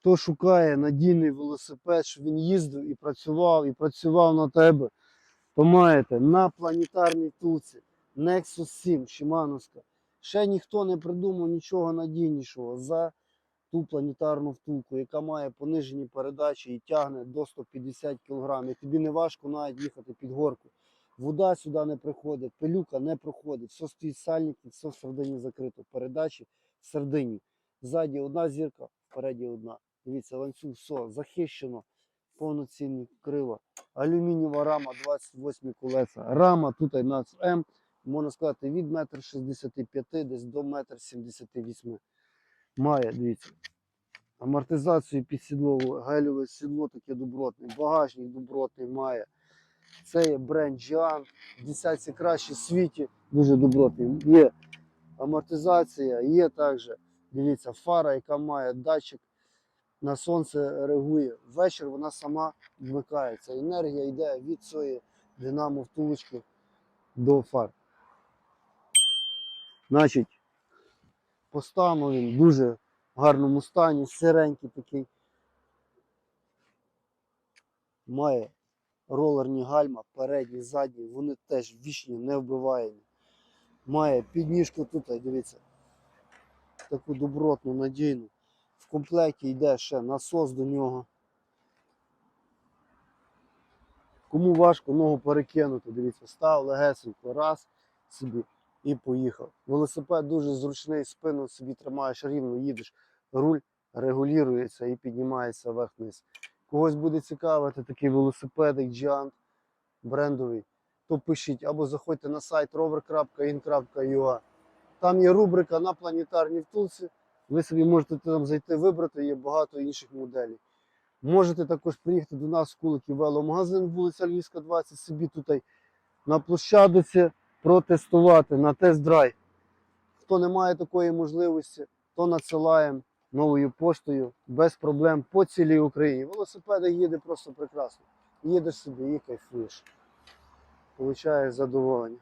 Хто шукає надійний велосипед, щоб він їздив і працював, і працював на тебе, то маєте на планетарній втулці Nexus 7 Шимановська. Ще ніхто не придумав нічого надійнішого за ту планетарну втулку, яка має понижені передачі і тягне до 150 кг. І тобі не важко навіть їхати під горку. Вода сюди не приходить, пилюка не проходить, все стоїть сальники, все всередині закрито. Передачі всередині. Ззаді одна зірка, впереді одна. Дивіться, ланцюг, все, захищено, повноцінні крила. Алюмінієва рама 28 колеса. Рама тут у нас М, можна сказати, від 1,65 м десь до 1,78 м. Має, дивіться. Амортизацію під сідло, гелеве сідло таке добротне, багажник добротний має. Це є бренд Gian, в десятці краще в світі, дуже добротний. Є амортизація, є також, дивіться, фара, яка має датчик на сонце реагує. Ввечері вона сама вмикається. Енергія йде від цієї динамо втулочки до фар. Значить, по він дуже в гарному стані, сиренький такий. Має ролерні гальма, передні, задні, вони теж вічні, не вбиваємі. Має підніжку тут, дивіться, таку добротну, надійну. Комплекті йде ще насос до нього. Кому важко ногу перекинути, дивіться, став легесенько, раз собі і поїхав. Велосипед дуже зручний, спину собі тримаєш рівно, їдеш, руль регулюється і піднімається вверх-вниз. Когось буде цікавити такий велосипедик Giant брендовий, то пишіть або заходьте на сайт rover.in.ua. Там є рубрика на планетарній втулці. Ви собі можете там зайти, вибрати, є багато інших моделей. Можете також приїхати до нас в Куликів веломагазин, вулиця Львівська, 20, собі тут на площадці протестувати на тест-драйв. Хто не має такої можливості, то надсилаємо новою поштою без проблем по цілій Україні. Велосипеди їде просто прекрасно. Їдеш собі і кайфуєш. Получаєш задоволення.